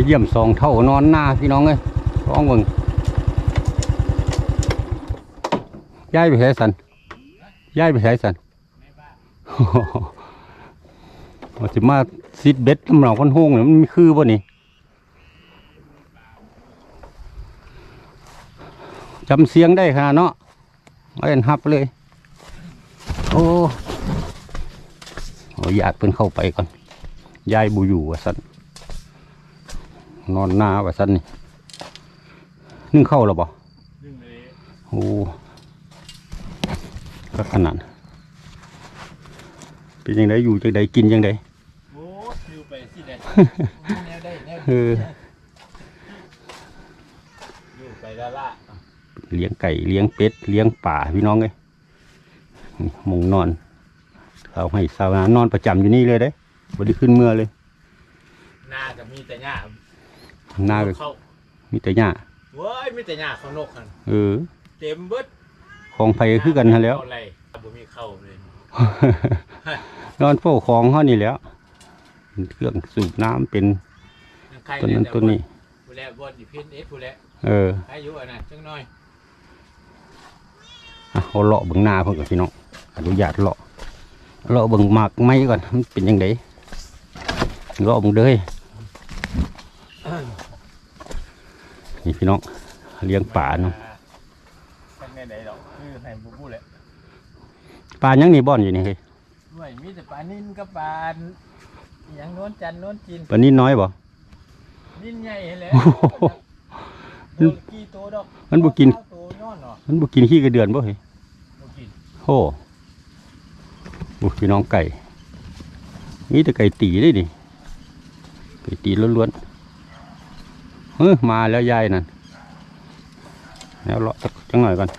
าเยี่ยมสองเท่านอนหน้าพี่น้องเอ้ยร้องเบิ่งย้ายไปไหนสันย้ายไปไหนสันว่าจะมาซิดเบ็ดน้ำหนองคนห้องเนี่ยมันมีคือบ่นี่จำเสียงได้ขนาดเนาะเอาเอ็นฮับเลย โอ้โอ้อยากเพิ่นเข้าไปก่อนยายบูอยู่สั นนอนหน้าว่าสันนี่นึ่งเข้าแล้วบ่นึ่งเลยโอ้ก็ขนาดเป็นยังไงอยู่จังใดกินจังใดโอ้ฟิวไปสิได้แนวได้แนวเอออยู่ไปละละเลี้ยงไก่เลี้ยงเป็ดเลี้ยงป่าพี่น้องเลยนี่หมงนอนเขาให้สาวนานอนประจำอยู่นี่เลยเด้บไดีขึ้นเมื่อเลยหน้าก็มีแต่หญ้า หน้าก็เข้ามีแต่หญ้าเว้ยมีแต่หญ้าเขานกกันเออ เต็มเบิดของไผคือกันฮะแหล้ว เอาอะไรบ่มีเข้าเลยนอนเฝ้าของเขานี่แหล้วเครื่องสูบน้ำเป็นใครต้นนั้นต้นนี้ ผู้แลบ่ดิพินเอ็ดผู้แลเออ อายุอันนั้นจังน้อยอะเอาเลาะเบิ่งหน้าเพิ่นกับพี่น้องอนุญาตเลาะเลาะเบิ่งหมากไม้ก่อนมันเป็นยังไงเลาะเบิ่งเด้ย นี่พี่น้องเลี้ยงป่าเนาะจังได๋ดดอกคือให้บ่พูดแหละป่ายังนี่บ่อนอยู่นี่เฮ้ยด้วยมีแต่ปลานิ่นกับปลาอหยังโน้นจันทร์โน้นจีนป่านี้น้อยบ่นิ่นใหญ่แหละโอ้โหโดนกี่ตัวดอกมันบ่กินเก้าตัวย้อนเนาะมันบ่กินขี้กระเดือนบ่เฮ้ยบ่กินโอ้โหพี่น้องไก่มีแต่ไก่ตีได้ดิไก่ตีล้วนๆ เฮ้ยมาแล้วยายนั่นแล้วเลาะสักจังหน่อยก่อน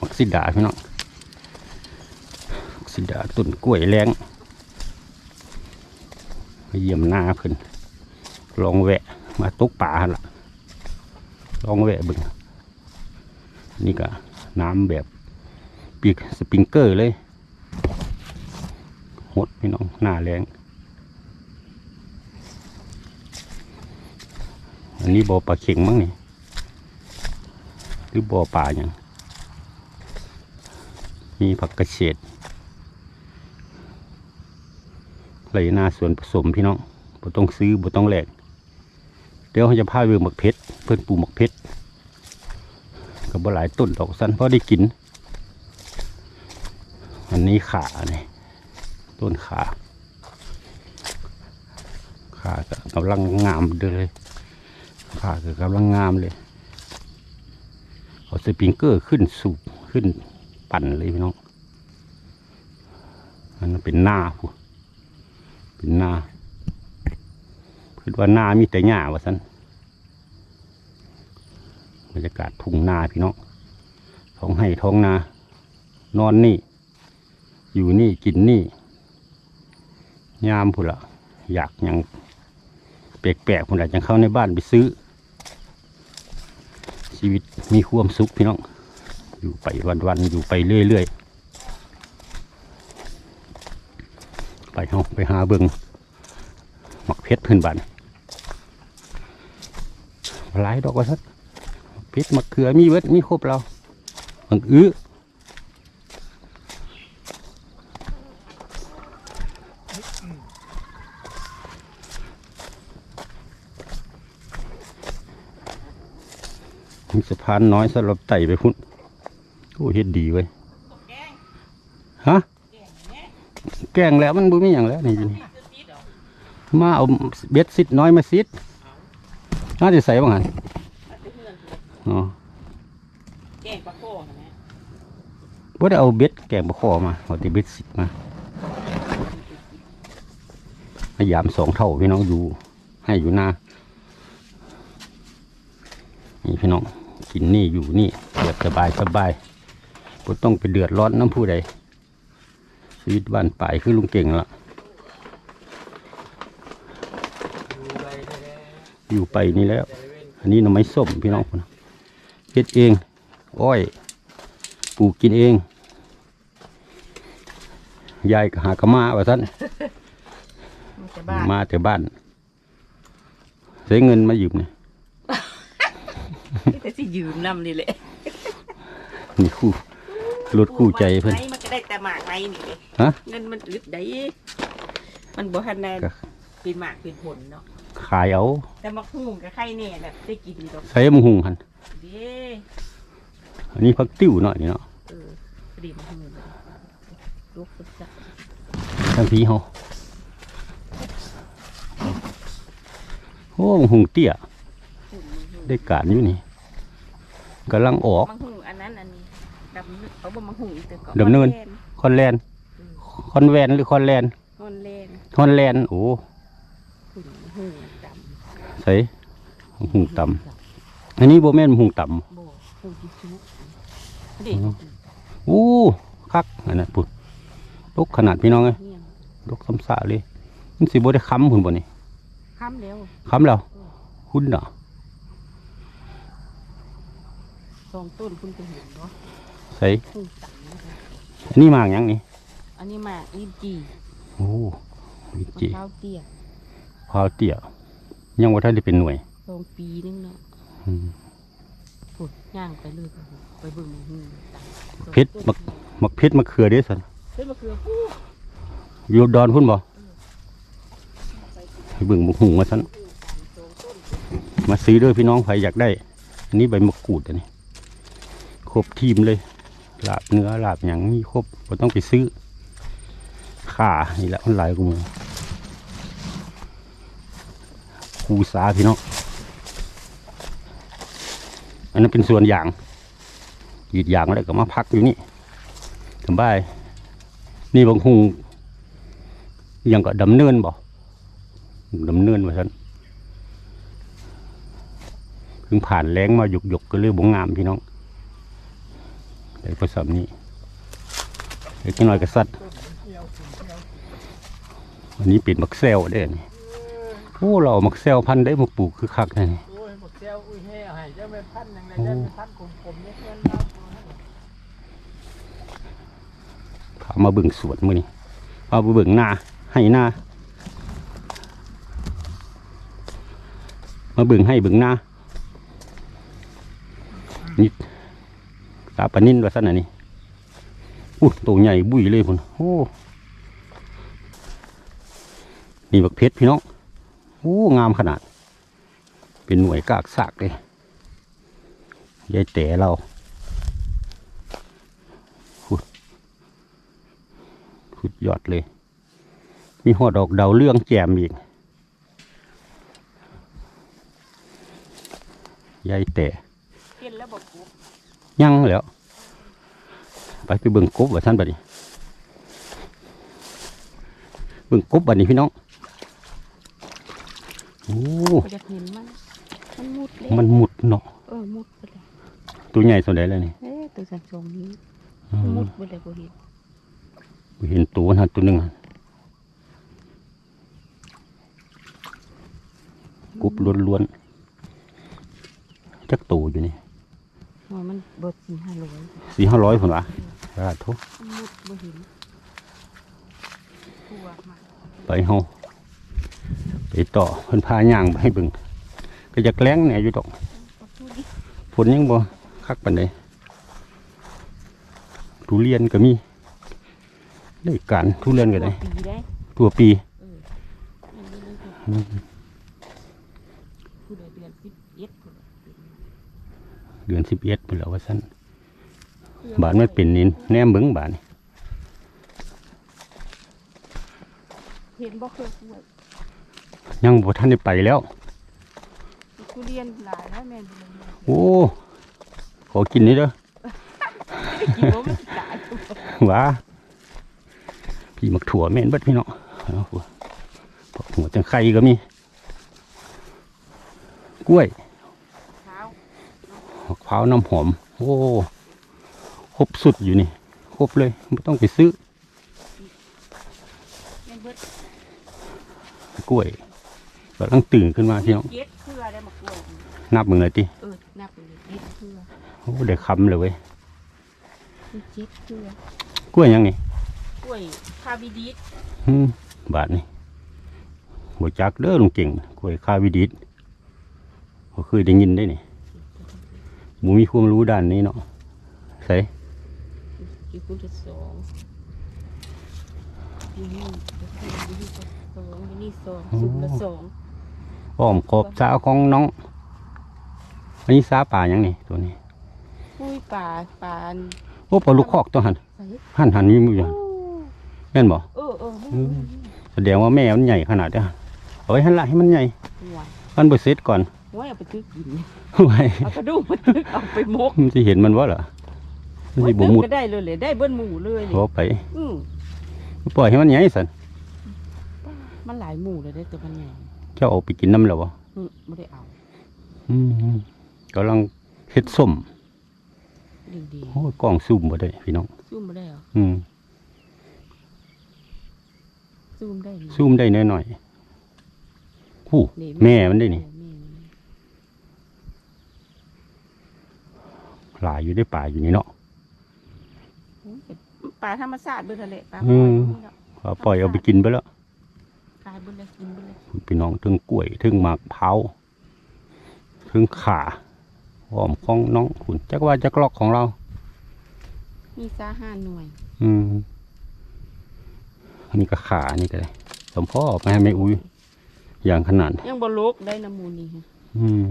ออกซิดาพี่น้องออกซิดาต้นกล้วยแรงมาเยี่ยมหน้าเพิ่นลองแวะ มาตกป่าล่ะ ลองแวะบึงนี่ก็น้ำแบบปีกสปริงเกอร์เลยหดพี่น้องหน้าแรง อันนี้บ่อปลาเข็งมั้งนี่หรือบ่อปลาอย่างมีผักกระเฉดไรหน้าส่วนผสมพี่น้องบ่ต้องซื้อบ่ต้องแหลกเดี๋ยวเขาจะพาไปเบิ่งหมักเพชรเพื่อนปลูกหมักเพชรกับบ่หลายต้นดอกสั้นเพราะได้กิน อันนี้ขาเนี่ยต้นขาขาก็กำลังงามเลย ขาก็กำลังงามเลยเอาสปริงเกอร์ขึ้นสูบขึ้นปั่นเลยพี่น้องอันนั้นเป็นหน้าพูเป็นหน้าคือว่าหน้ามีแต่หญ้าวะสันบรรยากาศทุ่งนาพี่น้องท้องให้ท้องนา นอนนี่ อยู่นี่กินนี่ ยามพุ่นละอยากยังแปลกๆพุ่นละยังเข้าในบ้านไปซื้อ ชีวิตมีความสุขพี่น้อง อยู่ไปวันๆอยู่ไปเรื่อยๆไปเอาไปหาเบิงหมักเพชรเพื่อนบ้านหลายดอกว่าสักเพชรมะเขือมีเบิดมีครบเราบังอื้อ สะพานน้อยสำหรับไต่ไปพุ่นโอ้เฮ็ดดีเว้ยฮะแกงแล้วมันบุ้มีอย่างแล้วนี่อยู่นี่มาเอาเบ็ดซิดน้อยมาซิดน่าจะใส่บ้างหันอ๋อแกงปลาโคบ่ได้เอาเบ็ดแกงบะคอมาเอาแต่เบ็ดซิดมาพยายามสองเท่าพี่น้องอยู่ให้อยู่หน้านี่พี่น้อง กินนี่อยู่นี่แบบสบายสบายบ่ต้องไปเดือดร้อนน้ำผู้ใดชีวิตบ้านป่ายคือลุงเก่งละอยู่ไปแท้อยู่ไปนี่แล้วๆแต่ละเว้นอันนี้หน่อไม้ส้มพี่น้องพุ่นเฮ็ดเอง อ้อยปลูกกินเองยายก็หากะมาว่าซั่นมันจะบ้านมาแต่บ้านใช้เงินมายืมเนี่ย แต่สิยืมนำนี่แหละนี่คู่รถคู่ใจเพิ่นไหมันก็ได้แต่หมากในนี่เลยฮะเงินมันอึดได้มันบ่ทันได้ก็เป็นหมากเป็นผลเนาะขายเอา แต่มักหุ่งกับไข่แน่แบบได้กินดอกใช้มังหุงหันเด้อันนี้พักติ้วหน่อยนี่เนาะเออพอดีมักหุ่งลูกสุดจักทั้งพีเฮาโอ้มังหุงเตี้ยหุ่งมักหุ่งได้การอยู่นี่ กำลังออกมักหุ่งอันนั้นอันนี้ดำเขาบ่มักหุ่งแต่ก็ดำเนินคอนแลนคอนแวนหรือคอนแลนฮอนแลนด์คอนแลนโอ้หุ่งหุ่งดำใส่มังหุงต่ำอันนี้โบแม่นมังหุงต่ำบ่หุ่งที่ชุกเด็กอู้คักอันนั้นพุ่นลกขนาดพี่น้องไงเนี่ยลกซ้ำสาเลยมันสิบ่ได้ค้ำพุ่นบ่นี่ค้ำแล้วค้ำแล้วหุ่นเนาะ สองต้นคุณจะเห็นเนาะใส่หุ่งต่ำนะคะอันนี้มากหยังนี่ อันนี้หมากลิ้นจี่โอ้วิมะจิพร้าวเตี้ยพร้าวเตี้ยยังว่าท่านได้เป็นหน่วยสองปีนึงเนาะอืมปุดย่างไปเลยไปเบิ่งหมูต่างเพชรมักมักเพชรมะเขือเด้สันเพชรมะเขือผู้อยู่ดอนพุ่นบ่ให้เบิ่งบุกหุงมาสันมาซื้อเด้วยพี่น้องใครอยากได้ อันนี้ใบมะกรูดอันนี้ ครบทีมเลยลาบเนื้อลาบหยังมีครบบ่ต้องไปซื้อข่านี่แหละมันหลายกูมือคูสาพี่น้องอันนั้นเป็นส่วนอย่างกรีดอย่างแล้วก็มาพักอยู่นี่สบายนี่บางหุงยังก็ดำเนินบ่ดำเนินว่าฉันเพิ่งผ่านแรงมาหยกหยกก็เลยบงงามพี่น้อง ได้ผสมนี้เล็กน้อยก็สัตว์อันนี้ป็นมักเซลเด้นี่โอ้เรามักเซลพันได้มาปลูกคือคักนะนี่โอ้ยบอกเจ้าอุ้ยแห่ให้เจ้าไม่พันอย่างไรโอ้เจ้าไม่พันขมๆเนี่ยเพื่อนเรามาบิ่งสวนมือนี้พามาบิ่งนาให้หน้ามาบิ่งให้บิ่งนานี่ ตาปนินว่าซั่นน่ะนี่อู้ตัวใหญ่บุยเลยพุ่นโอ้นี่บักเพชรพี่น้องโอ้งามขนาด เป็นหน่วยกากซากเลยยายแต่เราสุดยอดเลย มีหอดอกดาวเรื่องแจมอีกยายแต่ เห็นแล้วบอกกู ยังแหล้ว ไปไปเบิ่งกบว่าท่านบัดนี้เบิ่งกบบัดนี้พี่น้องโอ้ก็จะเห็นมันมันมุดเลยมันหมุดเนาะเออมุดไปเลยตัวใหญ่ส่วนใดแล้วนี่เอ๊ะตัวสันทรงนี้อืมุมดไปเลยบ่เห็นเห็นตัวนะตัวหนึ่งอะกบล้วนๆจักตัวอยู่นี่ หัวมันเบิดสี่ห้าร้อยสี่ห้าร้อยคนวะสาธุมันมุดบ่เห็นกลัวมากไปเฮาไปต่อเพิ่นพาย่างไปให้เบิ่งก็จะแกล้งแหน่อยู่ดอกก็พูดดิฝนยังบ่คักปานใดทุเรียนก็มีได้การทุเรียนก็ได้ปีได้ตัวปี อันนี้มันคือ อืม ผู้ใดเดือนสิบเอ็ดผู้ใดเป็น เดือนสิบเอ็ดพุ่นแล้วว่าซั่นบาทมันเป็นนี่แหนมเบิ่งบาทนี่เห็นบ่เคยป่วยยังบ่ทันได้ไปแล้วทุเรียนหลายแล้วแม่นบ่เลยโอ้ขอกินนี่เด้อกินบ่มันสิตายว้าพี่มักถั่วแม่นเบิดพี่เนาะเอาหัวพวกหัวจังไข่ก็มีกล้วยเท้ามะพ ร้าวน้ำหอม โอ้ครบสุดอยู่นี่ครบเลยไม่ต้องไปซื้อแม่นเบิดกล้วยกำลังตื่นขึ้นมาพี่น้องเจ็ดเครือได้มากล้วยนับมึงเลยติเออนับไปเลยเจ็ดเครือโอ้ได้คำเลยเว้ยมีเจ็ดเครือกล้วยหยังนี่กล้วยคาบิดิสอืมบาทนี่หัวจักเด้อลุงเก่งกล้วยคาวิดิตก็เคยได้ยินได้นี่ บูมีความรู้ด้านนี้เนาะใส่กี่คุณจะสองอยู่นี่อยู่นี่ก็สองอยู่นี่สองสุดละสองอ้อมขอบสาของน้อง อันนี้สาป่าหยังนี่ตัวนี้อุ้ยป่าป่าโอ้ปลาลูกคอกตัวหันใส่หันหันมีมืออยู่โอ้แม่นบ่เออเออไม่อืมแสดงว่าแม่มันใหญ่ขนาดเนี้ยเอาไว้หันละให้มันใหญ่หัวมันบ่เสร็จก่อน หัวเอาไปตึกกินไว้เอากระดูกมาตึกเอาไปมกมันสิเห็นมันวะเหรอมันสิบ่มุดก็ได้เลยเลยได้เบิ้ลหมูเลยเลยขอไปอืมปล่อยให้มันใหญ่สันมันหลายหมูเลยได้แต่มันใหญ่เจ้าเอาไปกินน้ำแล้วบ่อืมไม่ได้เอาอืมกำลังเฮ็ดส้มดีดีโอ้ยกล้องซูมบ่ได้พี่น้องซูมไม่ได้เหรออืมซูมได้นี่ซูมได้น้อยหน่อยๆผู้แม่มันได้นี่ แม่มัน หลายอยู่ได้ป่าอยู่นี่เนาะโอ้ยปลาธรรมชาติเบิ้ลทะเลปลาอืมปล่อยเอาปล่อยเอาไปกินไปแล้วกลายเบิ้ลเลยกินเบิ้ลเลยพี่น้องถึงกล้วยถึงหมากเผาวถึงขาหอมของน้องขุนจักว่าจักลอกของเรา มีซาห้าหน่วยอืมอันนี้ก็ขาอันนี้ก็ได้สมพ่อไปให้แม่อุ้ยอย่างขนาด ยังบลกได้น้ำมูลนี่ฮะอืม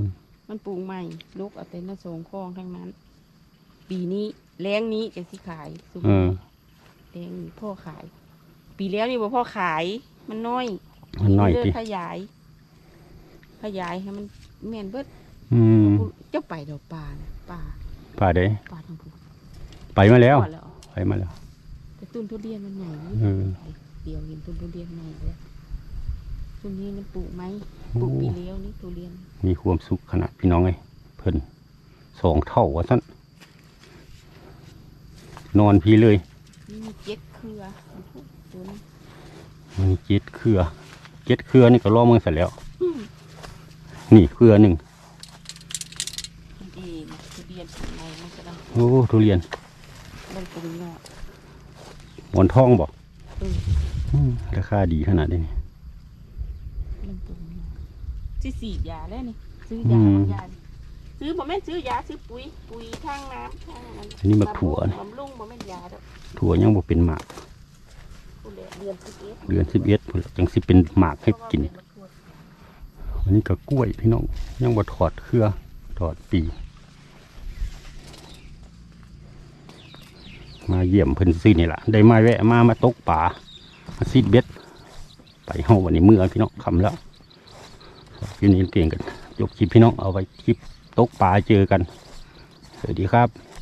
มันปลูกใหม่ลูกเอาแต่น้าสงคลองทั้งนั้น ปีนี้แรงนี้จะสิขายสุเออแรงนี้พ่อขาย ปีแล้วนี่บ่พ่อขาย มันน้อยมันน้อยเดิติขยาย ขยายให้มันแม่นเบิดอืมเจ้าไปดอกปลาน่ะปลาป่าเด้ปลาทางพูไปมาแล้วพอแล้วไปมาแล้ว แต่ต้นทุเรียนมันใหญ่เออเดียวเห็นต้นทุเรียนใหญ่เลยต้นนี้มันปลูกไหมปโอ้ลูกปีแล้วนี่ทุเรียนมีความสุขขนาดพี่น้องไงเพิ่นสองเท่าว่าสั้น นอนพี่เลยนี่มีเจ็ดเครือตัวนี้มันเจ็ดเครือเจ็ดเครือนี่ก็ล่อมือเสร็จแล้วอืมนี่เครือหนึ่งดีทุเรียนข้างในมันกำลังโอ้ทุเรียนมันปรุงเนาะหมอนทองบอกเอออืมราคาดีขนาดนี้มันปรุงเนาะซื้อสีดยาแล้วนี่ซื้อยาอืมยา ซื้อผมแม่นซื้อยาซื้อปุ๋ยปุ๋ยทางน้ำทางนั้นอันนี้มักถั่วนะ บำรุงผมแม่นยาดอกถั่วยังบ่เป็นหมาก ผู้เหลือเดือนสิบเอ็ดเดือนสิบเอ็ดจังสิเป็นหมากให้กิน เพราะว่าเป็มะกรูดอันนี้ก็กล้วยพี่น้องยังบ่ถอดเครือถอดปี มาเยี่ยมเพิ่นซื้อนี่ล่ะ ได้มาแวะมามาตกป่ามาซีดเบ็ด ไปเฮาวันนี้มือพี่น้องคำแล้วอยู่นี่เตียงกันยกคลิปพี่น้องเอาไว้คลิป ตกป่าเจอกัน สวัสดีครับ